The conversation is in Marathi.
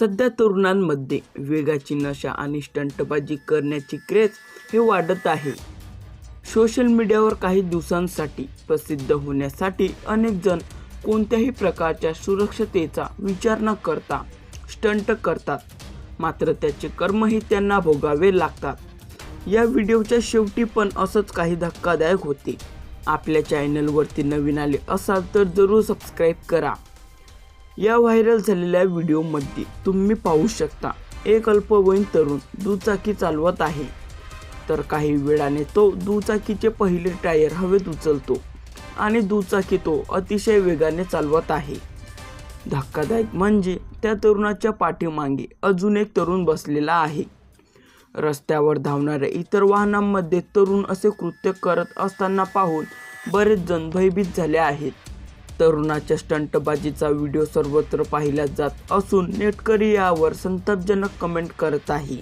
सध्या तरुणांमध्ये वेगाची नशा आणि स्टंटबाजी करण्याची क्रेज हे वाढत आहे. सोशल मीडियावर काही दिवसांसाठी प्रसिद्ध होण्यासाठी अनेक जण कोणत्याही प्रकारच्या सुरक्षतेचा विचार न करता स्टंट करतात. मात्र त्याचे कर्मही त्यांना भोगावे लागतात. या व्हिडिओच्या शेवटी पण असंच काही धक्कादायक होते. आपल्या चॅनलवरती नवीन आले असाल तर जरूर सबस्क्राईब करा. या व्हायरल झालेल्या व्हिडिओमध्ये तुम्ही पाहू शकता एक अल्पवयीन तरुण दुचाकी चालवत आहे. तर काही वेळाने तो दुचाकीचे पहिले टायर हवेत उचलतो आणि दुचाकी तो अतिशय वेगाने चालवत आहे. धक्कादायक म्हणजे त्या तरुणाच्या पाठीमागे अजून एक तरुण बसलेला आहे. रस्त्यावर धावणाऱ्या इतर वाहनांमध्ये तरुण असे कृत्य करत असताना पाहून बरेच जण भयभीत झाले आहेत. तरुणाच्या स्टंटबाजीचा व्हिडिओ सर्वत्र पाहिला जात असून नेटकरी यावर संतापजनक कमेंट करत आहे.